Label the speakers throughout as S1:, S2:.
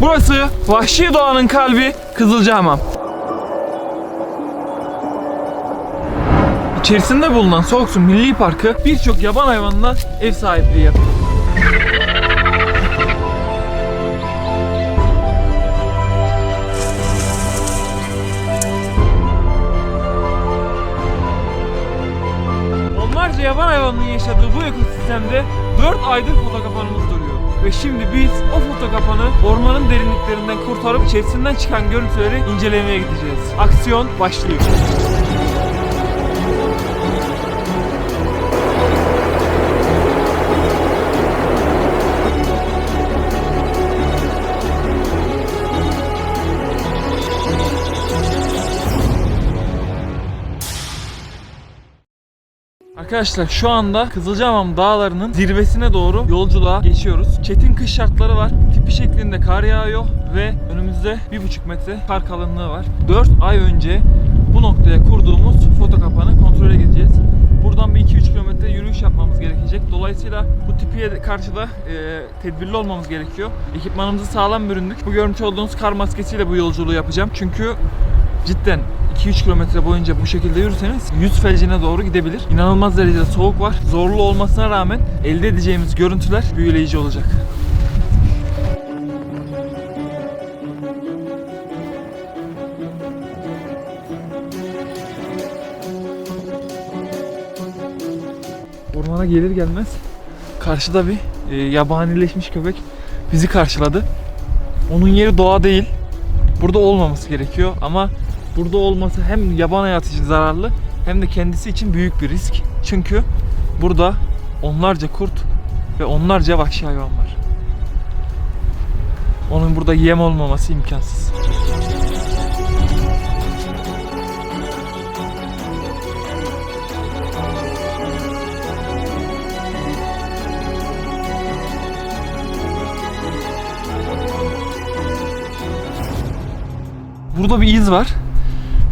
S1: Burası vahşi doğanın kalbi Kızılcahamam. İçerisinde bulunan Soğuksu Milli Parkı birçok yaban hayvanına ev sahipliği yapıyor. Onlarca yaban hayvanının yaşadığı bu ekosistemde 4 aydır fotokapanımız duruyor. Ve şimdi biz o fotokapanı ormanın derinliklerinden kurtarıp içerisinden çıkan görüntüleri incelemeye gideceğiz. Aksiyon başlıyor. Arkadaşlar şu anda Kızılcahamam dağlarının zirvesine doğru yolculuğa geçiyoruz. Çetin kış şartları var. Tipi şeklinde kar yağıyor ve önümüzde 1,5 metre kar kalınlığı var. 4 ay önce bu noktaya kurduğumuz foto kapanı kontrole gideceğiz. Buradan bir 2-3 kilometre yürüyüş yapmamız gerekecek. Dolayısıyla bu tipiye karşı da e, tedbirli olmamız gerekiyor. Ekipmanımızı sağlam büründük. Bu görmüş olduğunuz kar maskesiyle bu yolculuğu yapacağım. Çünkü cidden 2-3 kilometre boyunca bu şekilde yürürseniz yüz felcine doğru gidebilir. İnanılmaz derecede soğuk var. Zorlu olmasına rağmen elde edeceğimiz görüntüler büyüleyici olacak. Ormana gelir gelmez karşıda bir e, yabanileşmiş köpek bizi karşıladı. Onun yeri doğa değil. Burada olmaması gerekiyor ama burada olması hem yaban hayatı için zararlı hem de kendisi için büyük bir risk. Çünkü burada onlarca kurt ve onlarca vahşi hayvan var. Onun burada yem olmaması imkansız. Burada bir iz var.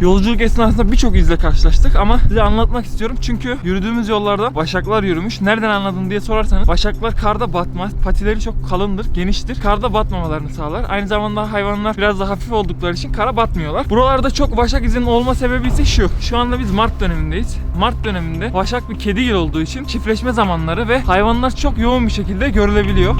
S1: Yolculuk esnasında birçok izle karşılaştık ama size anlatmak istiyorum çünkü yürüdüğümüz yollarda başaklar yürümüş. Nereden anladın diye sorarsanız başaklar karda batmaz. Patileri çok kalındır, geniştir. Karda batmamalarını sağlar. Aynı zamanda hayvanlar biraz da hafif oldukları için kara batmıyorlar. Buralarda çok başak izinin olma sebebi ise şu. Şu anda biz Mart dönemindeyiz. Mart döneminde başak bir kedigil olduğu için çiftleşme zamanları ve hayvanlar çok yoğun bir şekilde görülebiliyor.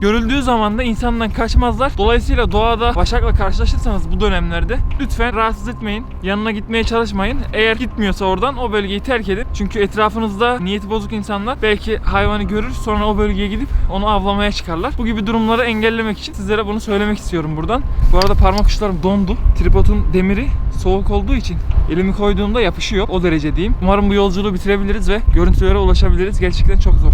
S1: Görüldüğü zaman da insandan kaçmazlar. Dolayısıyla doğada başakla karşılaşırsanız bu dönemlerde lütfen rahatsız etmeyin. Yanına gitmeye çalışmayın. Eğer gitmiyorsa oradan o bölgeyi terk edin. Çünkü etrafınızda niyeti bozuk insanlar belki hayvanı görür sonra o bölgeye gidip onu avlamaya çıkarlar. Bu gibi durumları engellemek için sizlere bunu söylemek istiyorum buradan. Bu arada parmak uçlarım dondu. Tripodun demiri soğuk olduğu için elimi koyduğumda yapışıyor. O derece diyeyim. Umarım bu yolculuğu bitirebiliriz ve görüntülere ulaşabiliriz. Gerçekten çok zor.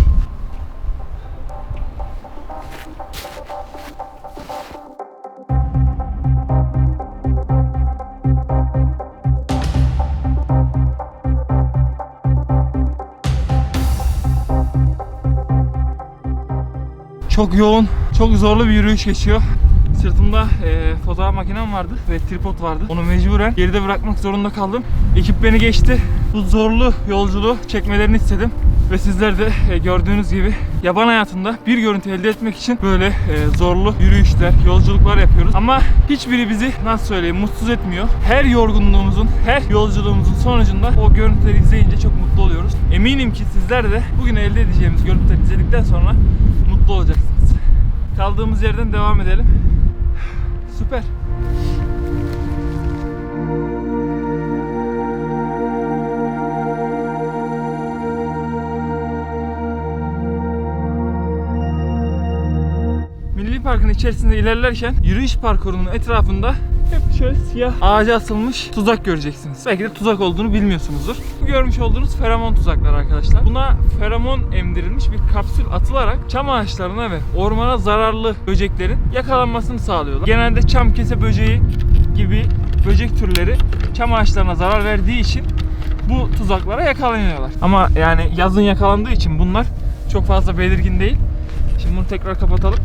S1: Çok yoğun, çok zorlu bir yürüyüş geçiyor. Sırtımda e, fotoğraf makinem vardı ve tripod vardı. Onu mecburen geride bırakmak zorunda kaldım. Ekip beni geçti. Bu zorlu yolculuğu çekmelerini istedim. Ve sizler de e, gördüğünüz gibi yaban hayatında bir görüntü elde etmek için böyle e, zorlu yürüyüşler, yolculuklar yapıyoruz. Ama hiçbiri bizi nasıl söyleyeyim mutsuz etmiyor. Her yorgunluğumuzun, her yolculuğumuzun sonucunda o görüntüleri izleyince çok mutlu oluyoruz. Eminim ki sizler de bugün elde edeceğimiz görüntüleri izledikten sonra mutlu olacaksınız. Kaldığımız yerden devam edelim. Süper. Milli Park'ın içerisinde ilerlerken yürüyüş parkurunun etrafında hep şöyle siyah ağaca asılmış tuzak göreceksiniz. Belki de tuzak olduğunu bilmiyorsunuzdur. Bu görmüş olduğunuz feromon tuzakları arkadaşlar. Buna feromon emdirilmiş bir kapsül atılarak çam ağaçlarına ve ormana zararlı böceklerin yakalanmasını sağlıyorlar. Genelde çam kese böceği gibi böcek türleri çam ağaçlarına zarar verdiği için bu tuzaklara yakalanıyorlar. Ama yani yazın yakalandığı için bunlar çok fazla belirgin değil. Şimdi bunu tekrar kapatalım.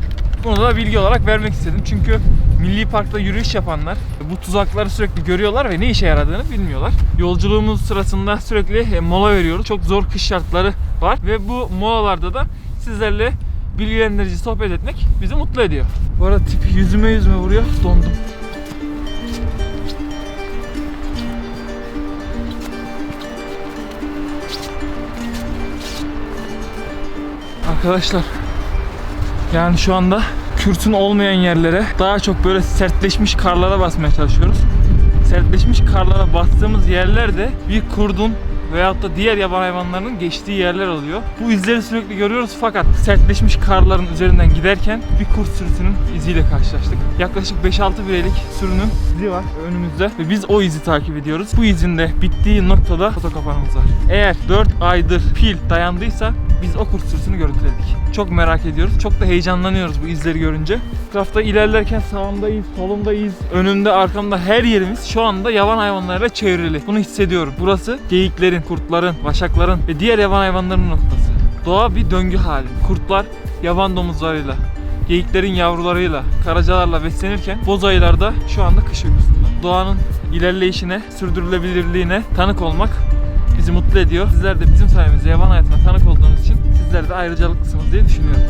S1: Bunu da bilgi olarak vermek istedim. Çünkü milli parkta yürüyüş yapanlar bu tuzakları sürekli görüyorlar ve ne işe yaradığını bilmiyorlar. Yolculuğumuz sırasında sürekli e, mola veriyoruz. Çok zor kış şartları var ve bu molalarda da sizlerle bilgilendirici sohbet etmek bizi mutlu ediyor. Bu arada tip yüzüme yüzüme vuruyor. Dondum. Arkadaşlar yani şu anda kürtün olmayan yerlere daha çok böyle sertleşmiş karlara basmaya çalışıyoruz. Sertleşmiş karlara bastığımız yerlerde bir kurdun veyahut da diğer yaban hayvanlarının geçtiği yerler oluyor. Bu izleri sürekli görüyoruz fakat sertleşmiş karların üzerinden giderken bir kurt sürüsünün iziyle karşılaştık. Yaklaşık 5-6 bireylik sürünün izi var önümüzde ve biz o izi takip ediyoruz. Bu izin de bittiği noktada foto kapanımız var. Eğer 4 aydır pil dayandıysa biz o kurt sürüsünü görüntüledik. Çok merak ediyoruz. Çok da heyecanlanıyoruz bu izleri görünce. Etrafta ilerlerken sağımdayız, solumdayız, önümde, arkamda her yerimiz şu anda yaban hayvanlarla çevrili. Bunu hissediyorum. Burası geyiklerin, kurtların, vaşakların ve diğer yaban hayvanlarının noktası. Doğa bir döngü hali. Kurtlar yaban domuzlarıyla, geyiklerin yavrularıyla, karacalarla beslenirken boz ayılar da şu anda kış uykusunda. Doğanın ilerleyişine, sürdürülebilirliğine tanık olmak bizi mutlu ediyor. Sizler de bizim sayemizde yaban hayatına tanık olduğunuz için sizler de ayrıcalıklısınız diye düşünüyorum.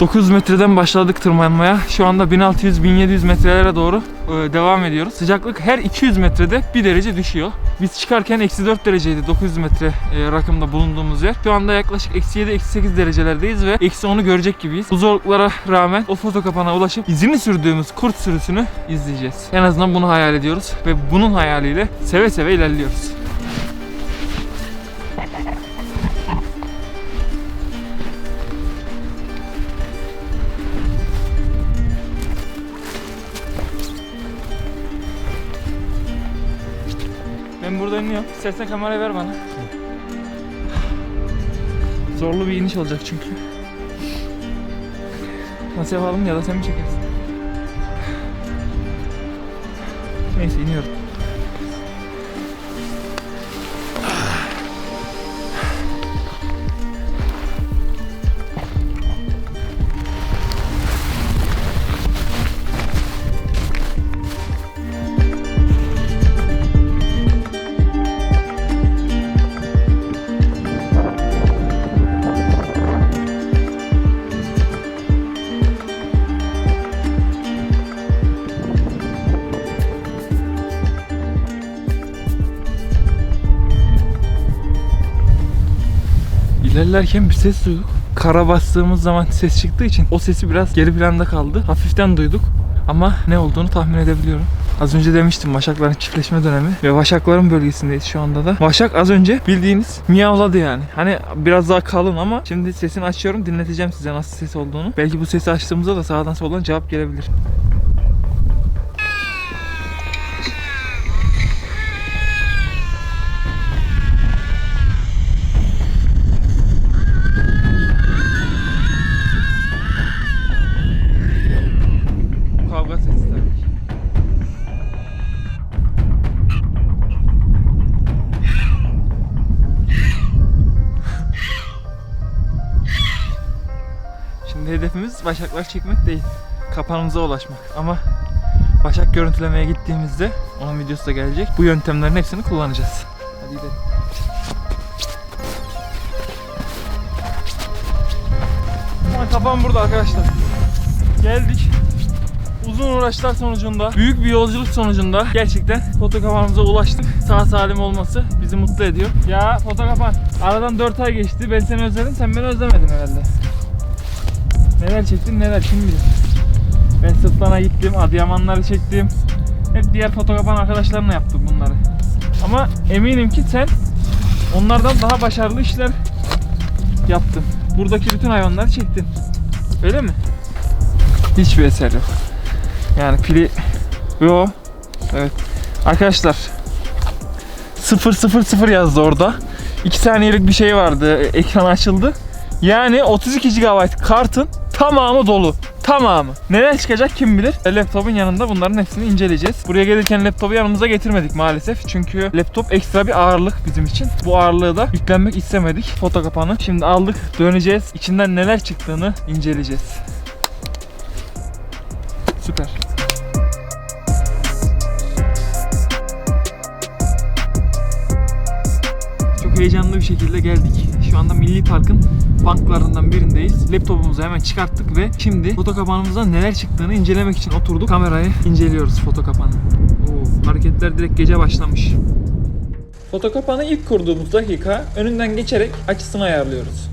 S1: ...900 metreden başladık tırmanmaya. Şu anda 1600-1700 metrelere doğru e, devam ediyoruz. Sıcaklık her 200 metrede 1 derece düşüyor. Biz çıkarken eksi 4 dereceydi 900 metre e, rakımda bulunduğumuz yer. Şu anda yaklaşık eksi 7 eksi 8 derecelerdeyiz ve eksi 10'u görecek gibiyiz. Bu zorluklara rağmen o foto kapana ulaşıp izini sürdüğümüz kurt sürüsünü izleyeceğiz. En azından bunu hayal ediyoruz ve bunun hayaliyle seve seve ilerliyoruz. İniyorum. İstersen kamerayı ver bana. Zorlu bir iniş olacak çünkü. Nasıl yapalım ya da sen mi çekersin? Neyse iniyorum. İlerlerken bir ses duyduk. Kara bastığımız zaman ses çıktığı için o sesi biraz geri planda kaldı. Hafiften duyduk ama ne olduğunu tahmin edebiliyorum. Az önce demiştim Vaşakların çiftleşme dönemi ve Vaşakların bölgesindeyiz şu anda da. Vaşak az önce bildiğiniz miyavladı yani. Hani biraz daha kalın ama şimdi sesini açıyorum dinleteceğim size nasıl ses olduğunu. Belki bu sesi açtığımızda da sağdan soldan cevap gelebilir. Başaklar çekmek değil. Kapanımıza ulaşmak. Ama başak görüntülemeye gittiğimizde onun videosu da gelecek. Bu yöntemlerin hepsini kullanacağız. Hadi gidelim. Ama kapan burada arkadaşlar. Geldik. Uzun uğraşlar sonucunda, büyük bir yolculuk sonucunda gerçekten foto kapanımıza ulaştık. Sağ salim olması bizi mutlu ediyor. Ya foto kapan. Aradan 4 ay geçti. Ben seni özledim, sen beni özlemedin herhalde. Neler çektin neler kim bilir. Ben Sırtlan'a gittim, Adıyamanları çektim. Hep diğer foto kapan arkadaşlarımla yaptık bunları. Ama eminim ki sen onlardan daha başarılı işler yaptın. Buradaki bütün hayvanları çektin. Öyle mi? Hiçbir eser yok. Yani pili yo evet. Arkadaşlar 000 yazdı orada. 2 saniyelik bir şey vardı. Ekran açıldı. Yani 32 GB kartın tamamı dolu. tamamı. Neler çıkacak kim bilir. E, Laptopun yanında bunların hepsini inceleyeceğiz. Buraya gelirken laptopu yanımıza getirmedik maalesef. Çünkü laptop ekstra bir ağırlık bizim için. Bu ağırlığı da yüklenmek istemedik. Foto kapağını. Şimdi aldık döneceğiz. İçinden neler çıktığını inceleyeceğiz. Süper. Çok heyecanlı bir şekilde geldik. Şu anda Milli Park'ın banklarından birindeyiz. Laptopumuzu hemen çıkarttık ve şimdi foto kapağımızdan neler çıktığını incelemek için oturduk. Kamerayı inceliyoruz foto kapağını. Oo, hareketler direkt gece başlamış. Foto kapağını ilk kurduğumuz dakika önünden geçerek açısını ayarlıyoruz.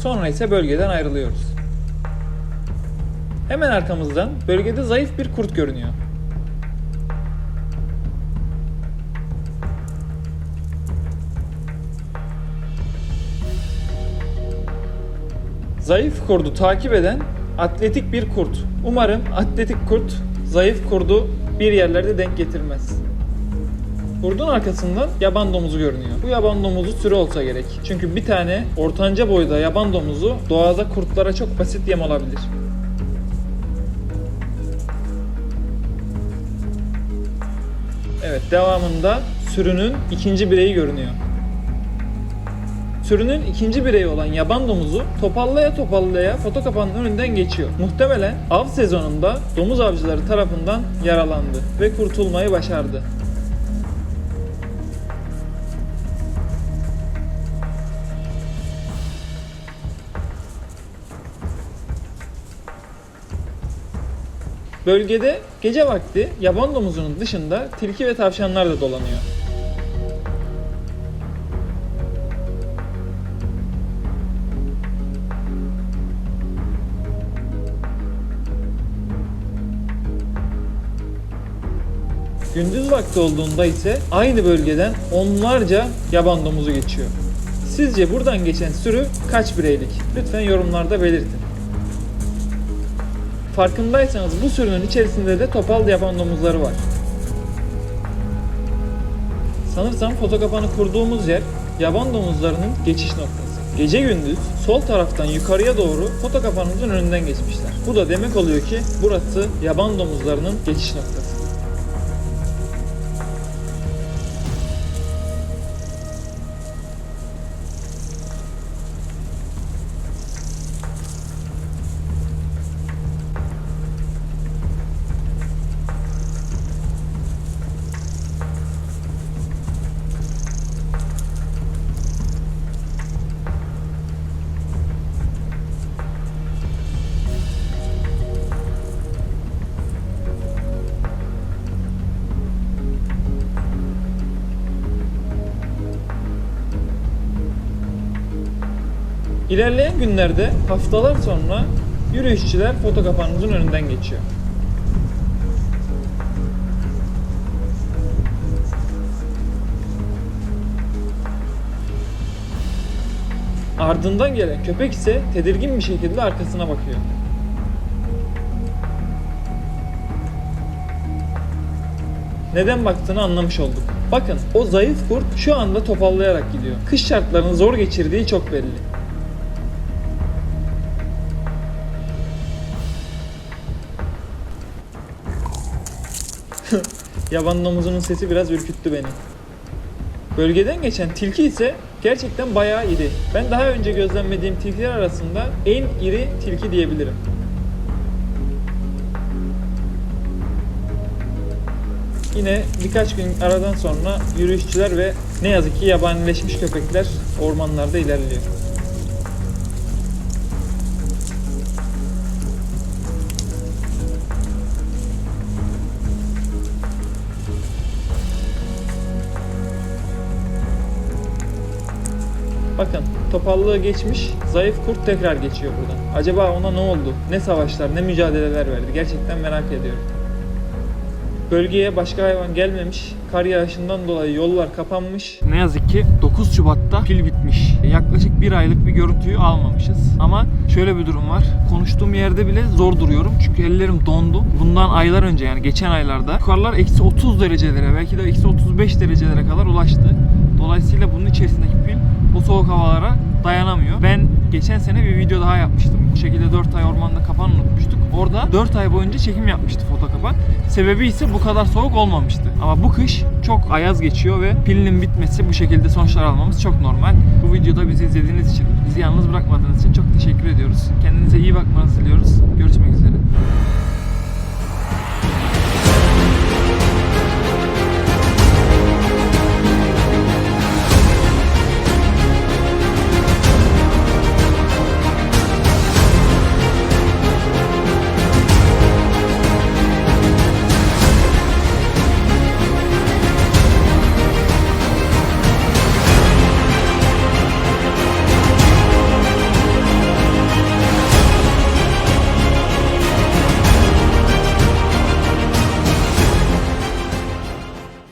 S1: Sonra ise bölgeden ayrılıyoruz. Hemen arkamızdan bölgede zayıf bir kurt görünüyor. Zayıf kurdu takip eden atletik bir kurt. Umarım atletik kurt zayıf kurdu bir yerlerde denk getirmez. Kurdun arkasından yaban domuzu görünüyor. Bu yaban domuzu sürü olsa gerek. Çünkü bir tane ortanca boyda yaban domuzu doğada kurtlara çok basit yem olabilir. Evet devamında sürünün ikinci bireyi görünüyor. Sürünün ikinci bireyi olan yaban domuzu topallaya topallaya foto kapağının önünden geçiyor. Muhtemelen av sezonunda domuz avcıları tarafından yaralandı ve kurtulmayı başardı. Bölgede gece vakti yaban domuzunun dışında tilki ve tavşanlar da dolanıyor. Gündüz vakti olduğunda ise aynı bölgeden onlarca yaban domuzu geçiyor. Sizce buradan geçen sürü kaç bireylik? Lütfen yorumlarda belirtin. Farkındaysanız bu sürünün içerisinde de topal yaban domuzları var. Sanırsam foto kurduğumuz yer yaban domuzlarının geçiş noktası. Gece gündüz sol taraftan yukarıya doğru foto kapağımızın önünden geçmişler. Bu da demek oluyor ki burası yaban domuzlarının geçiş noktası. İlerleyen günlerde haftalar sonra yürüyüşçüler foto kapağımızın önünden geçiyor. Ardından gelen köpek ise tedirgin bir şekilde arkasına bakıyor. Neden baktığını anlamış olduk. Bakın o zayıf kurt şu anda topallayarak gidiyor. Kış şartlarını zor geçirdiği çok belli. Yaban domuzunun sesi biraz ürküttü beni. Bölgeden geçen tilki ise gerçekten bayağı iri. Ben daha önce gözlemlediğim tilkiler arasında en iri tilki diyebilirim. Yine birkaç gün aradan sonra yürüyüşçüler ve ne yazık ki yabanileşmiş köpekler ormanlarda ilerliyor. Bakın topallığı geçmiş, zayıf kurt tekrar geçiyor buradan. Acaba ona ne oldu? Ne savaşlar, ne mücadeleler verdi? Gerçekten merak ediyorum. Bölgeye başka hayvan gelmemiş. Kar yağışından dolayı yollar kapanmış. Ne yazık ki 9 Şubat'ta pil bitmiş. Yaklaşık bir aylık bir görüntüyü almamışız. Ama şöyle bir durum var. Konuştuğum yerde bile zor duruyorum. Çünkü ellerim dondu. Bundan aylar önce yani geçen aylarda yukarılar eksi 30 derecelere belki de eksi 35 derecelere kadar ulaştı. Dolayısıyla bunun içerisindeki pil bu soğuk havalara dayanamıyor. Ben geçen sene bir video daha yapmıştım. Bu şekilde 4 ay ormanda kapan unutmuştuk. Orada 4 ay boyunca çekim yapmıştı foto kapan. Sebebi ise bu kadar soğuk olmamıştı. Ama bu kış çok ayaz geçiyor ve pilinin bitmesi bu şekilde sonuçlar almamız çok normal. Bu videoda bizi izlediğiniz için, bizi yalnız bırakmadığınız için çok teşekkür ediyoruz. Kendinize iyi bakmanızı diliyoruz. Görüşmek üzere.